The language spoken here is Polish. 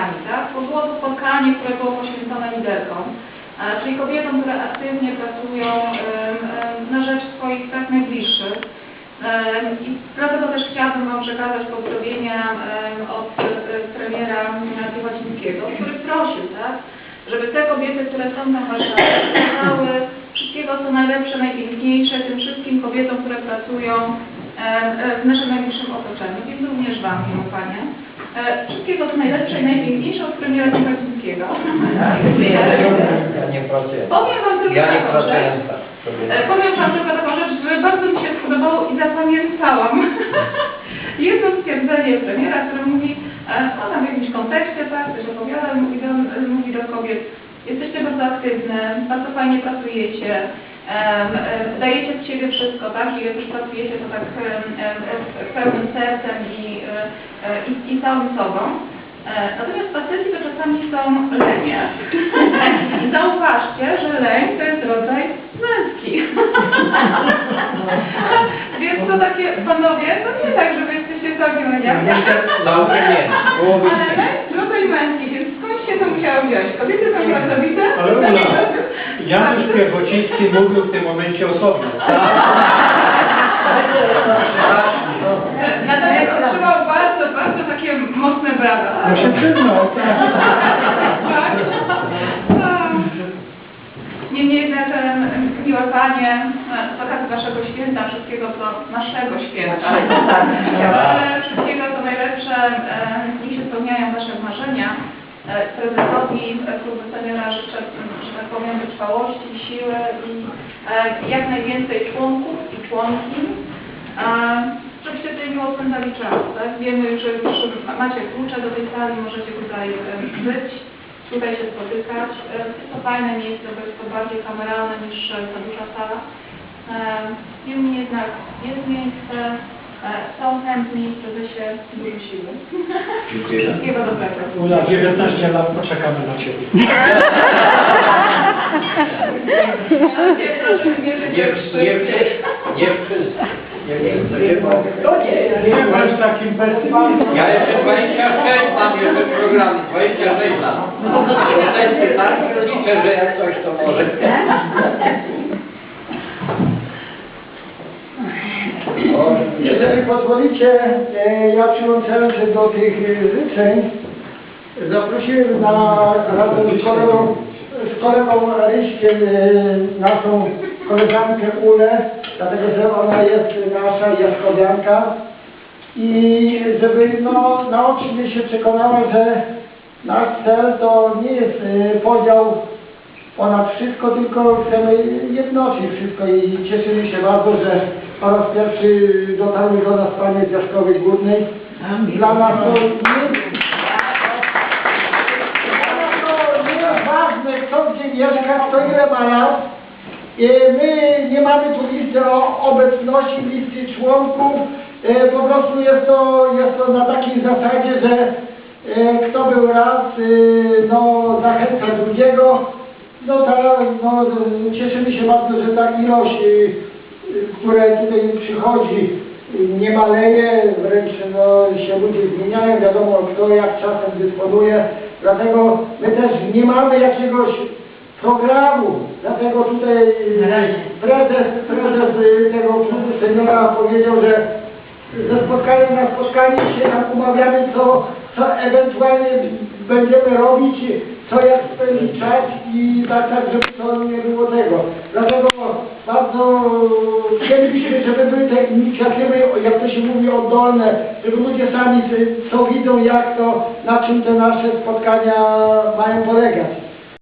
premiami, tak? Było to spotkanie, które było poświęcone liderkom, e, czyli kobietom, które aktywnie pracują na rzecz swoich tak najbliższych. I dlatego też chciałabym Wam przekazać pozdrowienia od e, premiera Piłacińskiego, który prosił, tak, żeby te kobiety, które są tam w Warszawie, przekazały wszystkiego, co najlepsze, najpiękniejsze tym wszystkim kobietom, które pracują e, w naszym najbliższym otoczeniu, więc również Wam, Panie. E, Wszystkiego, co najlepsze i najpiękniejsze od premiera pracuję. Powiem Wam tylko Ja taką rzecz. E, Powiem Wam tylko taką rzecz, że bardzo mi się spodobało i zapamiętałam jedno stwierdzenie premiera, które mówi, e, ona w jakimś kontekście, tak, coś opowiada, mówi do, mówi do kobiet, jesteście bardzo aktywne, bardzo fajnie pracujecie, dajecie z siebie wszystko, tak, i jak już pracujecie, to tak em, pełnym sercem i, e, i, i całym sobą. E, Natomiast faceci to czasami są lenie. I zauważcie, że leń to jest rodzaj męski. Więc to takie, panowie, to nie tak, że wy jesteście całkiem leniami. Ale leń to rodzaj męski, więc skąd się to musiało wziąć? Kobiety są pracowite? Ale Ula, Janusz Piechociński mówił w tym momencie osobno. Natomiast otrzymał bardzo, bardzo takie No się przyznał, tak. Tak. Niemniej jednak, em, miłe Panie, e, z okazji Waszego święta, wszystkiego co naszego święta, ale wszystkiego co najlepsze, e, niech się spełniają Wasze marzenia. E, Prezesowi e, Klubu Seniora życzę, że tak powiem, wytrwałości, siły i e, jak najwięcej członków i członkiń, miło spędzali czas. Tak? Wiemy, że już macie klucze do tej sali, możecie tutaj być tutaj się spotykać. Jest to fajne miejsce, bo jest to bardziej kameralne niż e, ta duża sala. Niemniej jednak jest miejsce, e, są chętni, żeby się siły. Dziękuję. Dobrego. Ula, 19 lat poczekamy na Ciebie. Nie, że- nie, nie wszyscy. Nie wszyscy. Nie bądź takim pesymistą. Ja jeszcze 26 mam jeszcze programu, 26 lat. Tutaj pytanie, liczę, że jak coś to może. Jeżeli pozwolicie, e, ja przyłączając się do tych e, życzeń, zaprosiłem na razem z kolegą, z kolegą Ryśkiem e, naszą koleżankę Ulę, dlatego że ona jest nasza jaskowianka i żeby no, naocznie się przekonała, że nasz cel to nie jest e, podział ponad wszystko, tylko chcemy jednoczyć wszystko i cieszymy się bardzo, że po raz pierwszy dotarły do nas panie z Jaskowej Górnej. Dla nas to nie, dla nas to nie jest ważne, kto gdzie mieszka, kto ile ma lat. I My nie mamy tu listy o obecności, listy członków. E, Po prostu jest to, jest to na takiej zasadzie, że e, kto był raz, e, no zachęca drugiego. No tak, no cieszymy się bardzo, że ta ilość, która tutaj przychodzi, nie maleje, wręcz no, się ludzie zmieniają, wiadomo kto jak czasem dysponuje, dlatego my też nie mamy jakiegoś programu, dlatego tutaj y, prezes, prezes y, tego klubu seniora powiedział, że ze spotkania na spotkanie się tam umawiamy, co, co ewentualnie będziemy robić, co jak spędzić czas i tak, tak, żeby to nie było tego. Dlatego bardzo chcielibyśmy, żeby były te inicjatywy, jak to się mówi, oddolne, żeby ludzie sami co widzą, jak to, na czym te nasze spotkania mają polegać.